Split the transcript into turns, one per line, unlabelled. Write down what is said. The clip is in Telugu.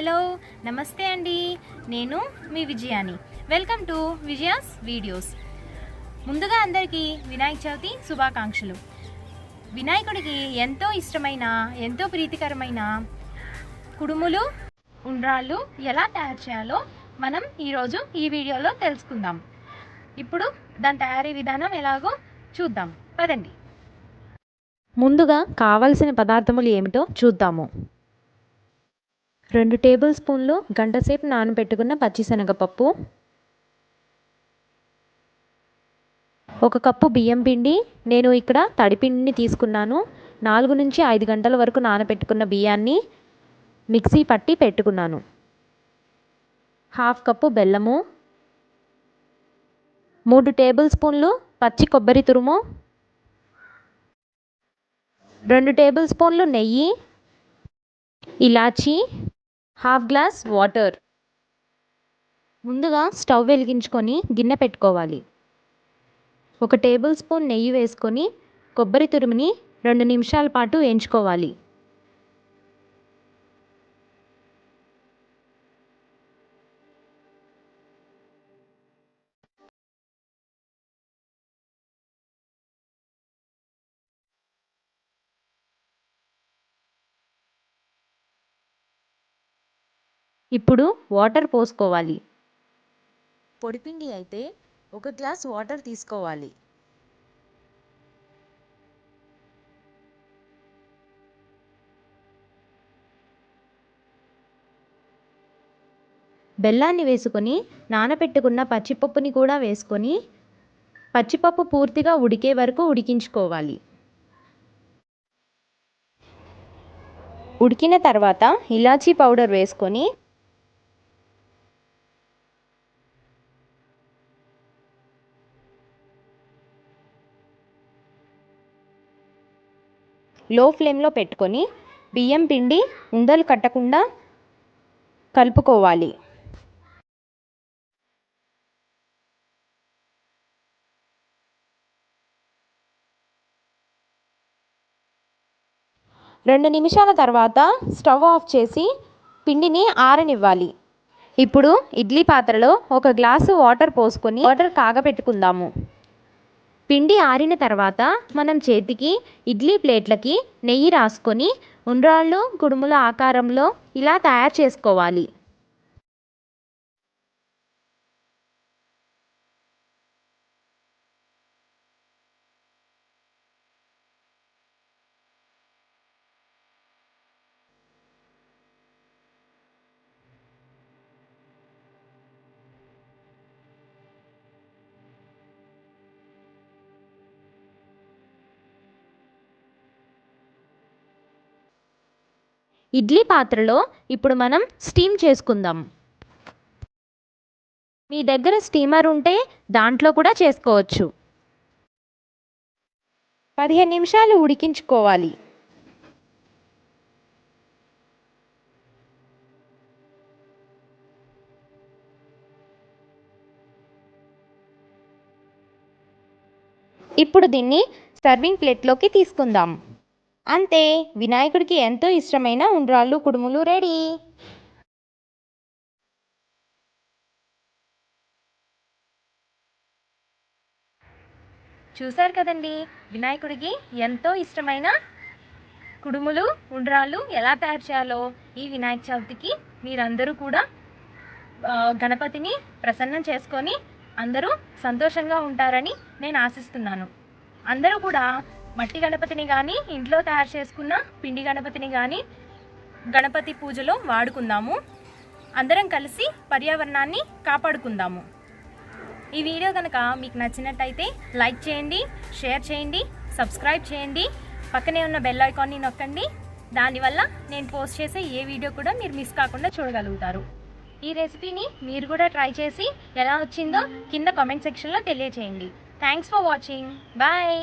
హలో నమస్తే అండి. నేను మీ విజయాని. Welcome to Vijaya's videos. ముందుగా అందరికీ వినాయక చవితి శుభాకాంక్షలు. వినాయకుడికి ఎంతో ఇష్టమైన ఎంతో ప్రీతికరమైన కుడుములు ఉండ్రాళ్ళు ఎలా తయారు చేయాలో మనం ఈరోజు ఈ వీడియోలో తెలుసుకుందాం. ఇప్పుడు దాని తయారీ విధానం ఎలాగో చూద్దాం. పదండి.
ముందుగా కావలసిన పదార్థములు ఏమిటో చూద్దాము. రెండు టేబుల్ స్పూన్లు గంటసేపు నానబెట్టుకున్న పచ్చిశనగపప్పు. ఒక కప్పు బియ్యం పిండి. నేను ఇక్కడ తడిపిండిని తీసుకున్నాను. నాలుగు నుంచి ఐదు గంటల వరకు నానబెట్టుకున్న బియ్యాన్ని మిక్సీ పట్టి పెట్టుకున్నాను. హాఫ్ కప్పు బెల్లము. మూడు టేబుల్ స్పూన్లు పచ్చి కొబ్బరి తురుము. రెండు టేబుల్ స్పూన్లు నెయ్యి. ఇలాచి. Half glass water. ముందుగా స్టవ్ వెలిగించుకొని గిన్నె పెట్టుకోవాలి. ఒక టేబుల్ స్పూన్ నెయ్యి వేసుకొని కొబ్బరి తురుముని రెండు నిమిషాల పాటు వేయించుకోవాలి. ఇప్పుడు వాటర్ పోసుకోవాలి. పొడిపిండి అయితే ఒక గ్లాస్ వాటర్ తీసుకోవాలి. బెల్లాన్ని వేసుకొని నానబెట్టుకున్న పచ్చిపప్పుని కూడా వేసుకొని పచ్చిపప్పు పూర్తిగా ఉడికే వరకు ఉడికించుకోవాలి. ఉడికిన తర్వాత ఇలాచీ పౌడర్ వేసుకొని లో ఫ్లేమ్లో పెట్టుకొని బియ్యం పిండి ఉండలు కట్టకుండా కలుపుకోవాలి. రెండు నిమిషాల తర్వాత స్టవ్ ఆఫ్ చేసి పిండిని ఆరనివ్వాలి. ఇప్పుడు ఇడ్లీ పాత్రలో ఒక గ్లాసు వాటర్ పోసుకొని వాటర్ కాగపెట్టుకుందాము. పిండి ఆరిన తర్వాత మనం చేతికి ఇడ్లీ ప్లేట్లకి నెయ్యి రాసుకొని ఉండ్రాళ్ళు కుడుముల ఆకారంలో ఇలా తయారు చేసుకోవాలి. ఇడ్లీ పాత్రలో ఇప్పుడు మనం స్టీమ్ చేసుకుందాం. మీ దగ్గర స్టీమర్ ఉంటే దాంట్లో కూడా చేసుకోవచ్చు. పదిహేను నిమిషాలు ఉడికించుకోవాలి. ఇప్పుడు దీన్ని సర్వింగ్ ప్లేట్లోకి తీసుకుందాం. అంతే వినాయకుడికి ఎంతో ఇష్టమైన ఉండ్రాళ్ళు కుడుములు రెడీ.
చూశారు కదండి వినాయకుడికి ఎంతో ఇష్టమైన కుడుములు ఉండ్రాళ్ళు ఎలా తయారు చేయాలో ఈ వినాయక చవితికి మీరందరూ కూడా గణపతిని ప్రసన్నం చేసుకొని అందరూ సంతోషంగా ఉంటారని నేను ఆశిస్తున్నాను. అందరూ కూడా మట్టి గణపతిని కానీ ఇంట్లో తయారు చేసుకున్న పిండి గణపతిని కానీ గణపతి పూజలో వాడుకుందాము. అందరం కలిసి పర్యావరణాన్ని కాపాడుకుందాము. ఈ వీడియో కనుక మీకు నచ్చినట్టయితే లైక్ చేయండి షేర్ చేయండి సబ్స్క్రైబ్ చేయండి పక్కనే ఉన్న బెల్ ఐకాన్ని నొక్కండి. దానివల్ల నేను పోస్ట్ చేసే ఏ వీడియో కూడా మీరు మిస్ కాకుండా చూడగలుగుతారు. ఈ రెసిపీని మీరు కూడా ట్రై చేసి ఎలా వచ్చిందో కింద కామెంట్ సెక్షన్లో తెలియచేయండి. Thanks for watching bye